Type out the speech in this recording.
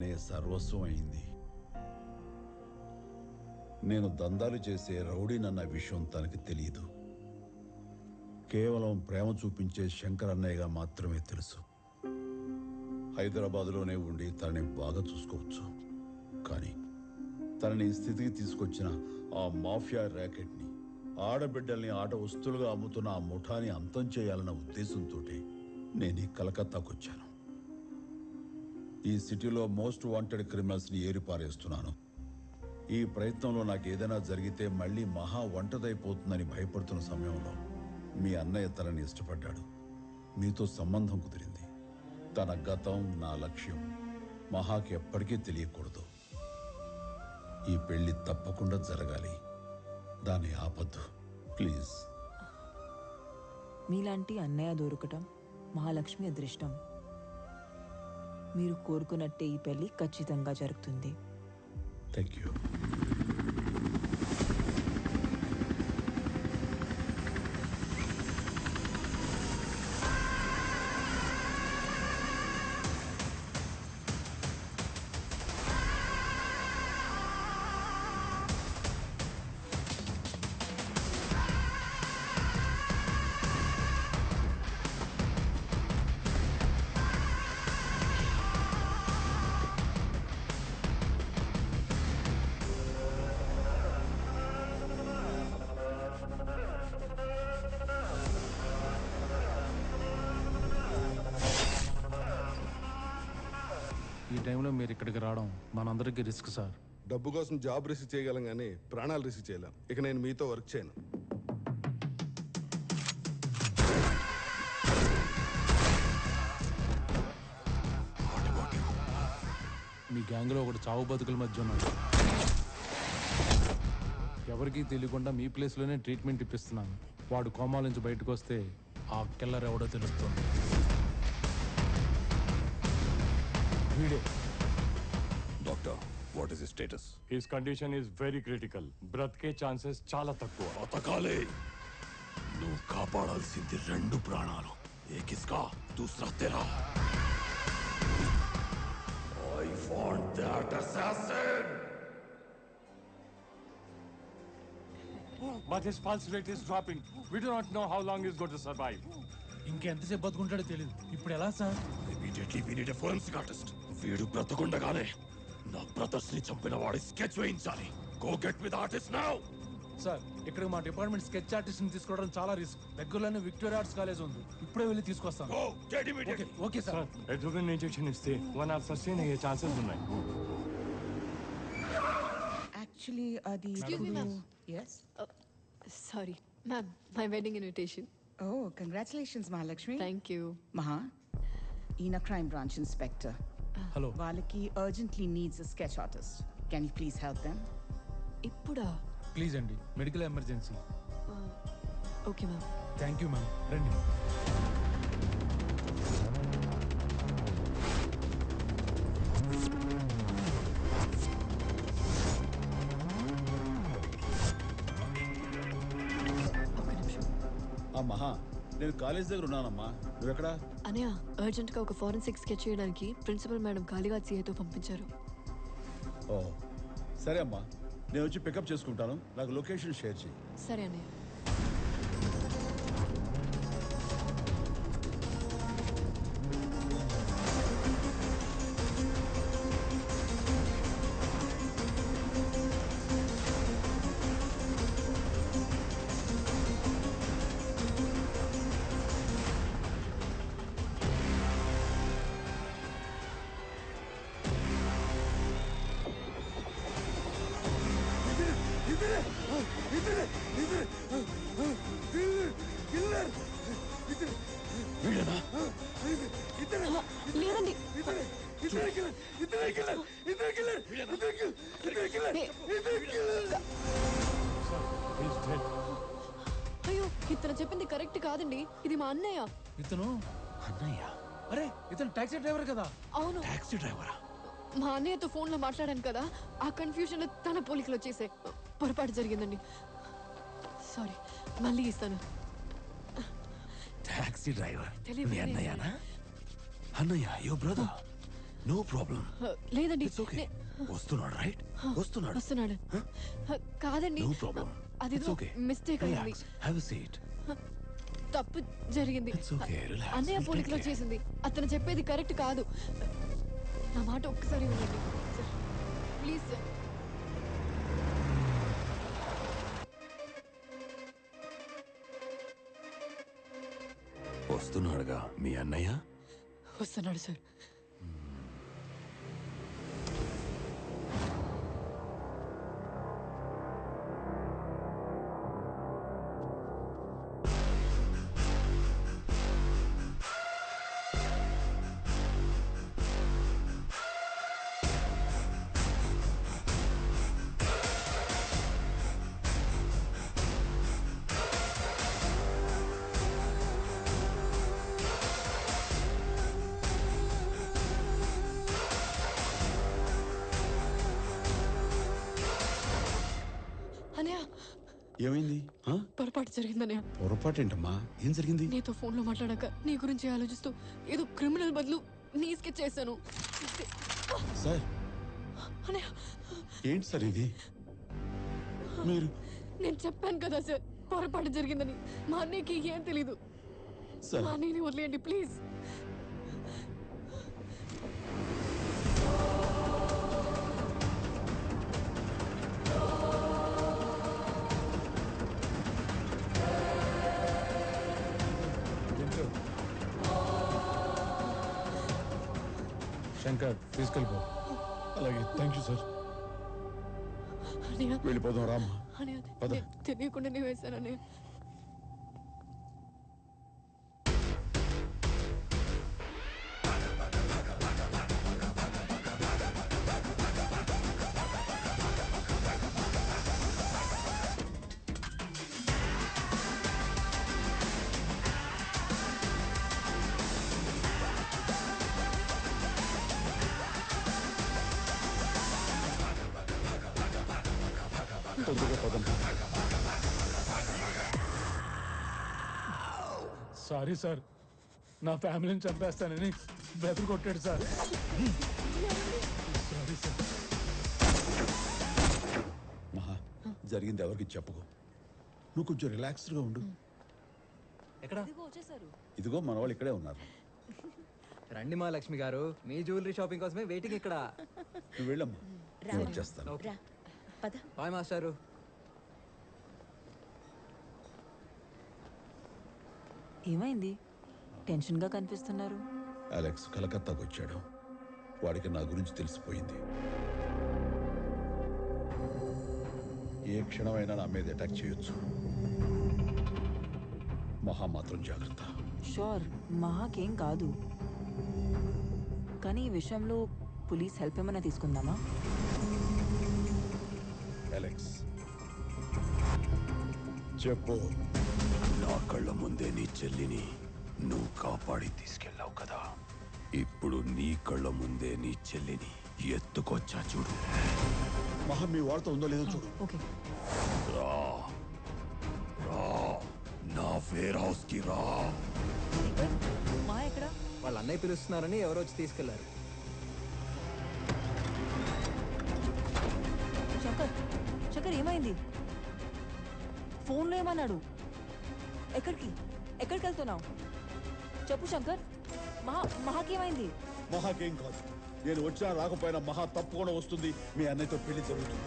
నే సర్వస్వం అయింది నేను దందాలు చేసే రౌడీనన్న విషయం తనకి తెలియదు. కేవలం ప్రేమ చూపించే శంకర్ అన్నయ్యగా మాత్రమే తెలుసు. హైదరాబాదులోనే ఉండి తనని బాగా చూసుకోవచ్చు. కానీ తనని స్థితికి తీసుకొచ్చిన ఆ మాఫియా ర్యాకెట్ని ఆడబిడ్డల్ని ఆట వస్తువులుగా అమ్ముతున్న ఆ ముఠాని అంతం చేయాలన్న ఉద్దేశంతో నేను కలకత్తాకొచ్చాను. ఈ సిటీలో మోస్ట్ వాంటెడ్ క్రిమినల్స్ని ఏరిపారేస్తున్నాను ఈ ప్రయత్నంలో నాకు ఏదైనా జరిగితే మళ్ళీ మహా వంటదైపోతుందని భయపడుతున్న సమయంలో మీ అన్నయ్య తనని ఇష్టపడ్డాడు. మీతో సంబంధం కుదిరింది. తన గతం నా లక్ష్యం మహాకి ఎప్పటికీ తెలియకూడదు. ఈ పెళ్ళి తప్పకుండా జరగాలి. దాన్ని ఆపద్దు. ప్లీజ్. మీలాంటి అన్నయ్య దొరకటం మహాలక్ష్మి అదృష్టం. మీరు కోరుకున్నట్టే ఈ పెళ్ళి ఖచ్చితంగా జరుగుతుంది. థ్యాంక్ యూ ఈ టైంలో మీరు ఇక్కడికి రావడం మనందరికీ రిస్క్ సార్. డబ్బు కోసం జాబ్ రిసీవ్ చేయగలం కానీ ప్రాణాలు రిసీవ్ చేయలేం. ఇక నేను మీతో వర్క్ చేయను. మీ గ్యాంగ్లో ఒకటి చావు బతుకుల మధ్య ఉన్నాడు. ఎవరికీ తెలియకుండా మీ ప్లేస్లోనే ట్రీట్మెంట్ ఇప్పిస్తున్నాను. వాడు కోమాల నుంచి బయటకు వస్తే ఆ కిల్లర్ ఎవడో తెలుస్తుంది. వీడే. Doctor what is status his condition is very critical బ్రతికే ఛాన్సెస్ చాలా తక్కువ. బతకాలే. నువ్వు కాపాడాల్సింది రెండు ప్రాణాలు. ఏకిస్కా దూసరా తెరా. I want that assassin but his pulse rate is dropping we do not know how long is got to survive ఇంకెంతసేపు బతుకుంటాడో తెలియదు ఇప్పుడు ఎలా sir? Immediately we need a forensic artist వీడు బ్రతకుండగానే నా బ్రదర్స్ని చంపిన వాడి స్కెచ్ వేయించాలి go get with artist now sir ఇక్కడ మా డిపార్ట్మెంట్ స్కెచ్ ఆర్టిస్ట్ని తీసుకోవడం చాలా రిస్క్ దగ్గరలోనే విక్టోరియా ఆర్ట్స్ కాలేజ్ ఉంది ఇప్పుడే వెళ్ళి తీసుకొస్తాను go get okay immediately okay sir sir ఎడ్రోగన్ injection ఇస్తే వన్ అవర్ సస్టైన్ అయ్యే ఛాన్సెస్ ఉన్నాయి Actually, Adi. Excuse me, ma'am. Yes. Sorry, ma'am. My wedding invitation. Oh, congratulations, Mahalakshmi. Thank you. Maha, Ina Crime Branch Inspector. Hello Valaki urgently needs a sketch artist. Can you please help them? ఇప్పుడా? Please అండి. Medical emergency okay ma'am. Thank you ma'am రండి. మహా నేను college దగ్గర ఉన్నానమ్మా. నువ్వెక్కడా? అనయ్య అర్జెంట్గా ఒక forensic sketch చేయడానికి ప్రిన్సిపల్ మేడం కాళీఘాట్ సిఐతో పంపించారు. ఓ సరే అమ్మా. నేను వచ్చి పికప్ చేసుకుంటాను. నాకు లొకేషన్ షేర్ చేయి సరే అన్నయ్య లేదండి. అయ్యో ఇతను చెప్పింది కరెక్ట్ కాదండి. ఇది మా అన్నయ్య. ఇతను? అన్నయ్య? అరే ఇతను టాక్సీ డ్రైవర్ కదా? అవును. టాక్సీ డ్రైవరా? మా అన్నయ్యతో ఫోన్లో మాట్లాడాను కదా ఆ కన్ఫ్యూజన్లో తన పోలికలు వచ్చేసాయి పొరపాటు జరిగిందండి. సారీ మళ్ళీ ఇస్తాను. Taxi driver. మీ అన్నయ్యనా? అన్నయ్య యో బ్రదర్ నో ప్రాబ్లం లేదండి. ఇట్స్ ఓకే వస్తున్నాడు రైట్ వస్తున్నాడు. వస్తున్నాడు. కాదండి. నో ప్రాబ్లం అది ఓకే మిస్టేక్ అయింది. హ్యావ్ ఎ సీట్ తప్పు జరిగింది. అన్నయ్య పోలికలో. చేసింది. అతను చెప్పేది కరెక్ట్ కాదు. నా మాట ఒక్కసారి వినండి. సార్ ప్లీజ్ సార్ వస్తున్నాడుగా మీ అన్నయ్య? వస్తున్నాడు సార్. ఏమైంది? పొరపాటు జరిగిందన్నయ్య పొరపాటు ఏంటమ్మా? ఏం జరిగింది? నీతో ఫోన్లో మాట్లాడాక నీ గురించి ఆలోచిస్తూ ఏదో క్రిమినల్ బదులు నీ స్కెచ్ చేశాను. సార్. ఏంటి సార్ ఇది? మీరు? నేను చెప్పాను కదా సార్ పొరపాటు జరిగిందని. మా అన్నయ్యకి ఏం తెలీదు. మా అన్నయ్యని వదిలేయండి ప్లీజ్. శంకర్ తీసుకెళ్ళిపో. అలాగే థ్యాంక్ యూ సార్ వెళ్ళిపోదాం రామ్మా. పద. నేను వేశాను తొందరగా పదం సారీ సార్ నా ఫ్యామిలీని చంపేస్తానని బెదరు కొట్టాడు సార్ సారీ సార్ మహా జరిగింది ఎవరికి చెప్పుకో. నువ్వు కొంచెం రిలాక్స్డ్గా ఉండు. ఇదిగో మన వాళ్ళు ఇక్కడే ఉన్నారు. రండి మా లక్ష్మి గారు. మీ జ్యువెలరీ షాపింగ్ కోసమే వెయిటింగ్ ఇక్కడ. నువ్వు వెళ్ళమ్మా. నేను వచ్చేస్తాను. బాయ్ మాస్టారు. ఏమైంది? టెన్షన్గా కనిపిస్తున్నారు. అలెక్స్ కలకత్తాకు వచ్చాడు. వాడికి నా గురించి తెలిసిపోయింది. ఏ క్షణమైనా నా మీద అటాక్ చేయొచ్చు. మహా మాత్రం జాగ్రత్త. షూర్ మహాకేం కాదు. కానీ ఈ విషయంలో పోలీస్ హెల్ప్ ఏమైనా తీసుకుందామా? అలెక్స్ చెప్పు. నా కళ్ళ ముందే నీ చెల్లిని నువ్వు కాపాడి తీసుకెళ్ళావు కదా. ఇప్పుడు నీ కళ్ళ ముందే నీ చెల్లిని ఎత్తుకొచ్చా చూడు. మహా మీ వార్త ఉందో లేదో చూడు. రా. రా. నా వేర్ హౌస్కి రా మా ఎక్కడ? వాళ్ళ అన్నయ్య పిలుస్తున్నారని ఎవరో వచ్చి తీసుకెళ్ళారు. శంకర్. శంకర్ ఏమైంది? ఫోన్లో ఏమన్నాడు ఎక్కడికి? ఎక్కడికి వెళ్తున్నావు చెప్పు శంకర్. మహా మహాకేమైంది? మహాకేం కాదు. నేను వచ్చినా రాకపోయినా మహా తప్పకుండా వస్తుంది. మీ అన్నయ్యతో పెళ్ళి జరుగుతుంది.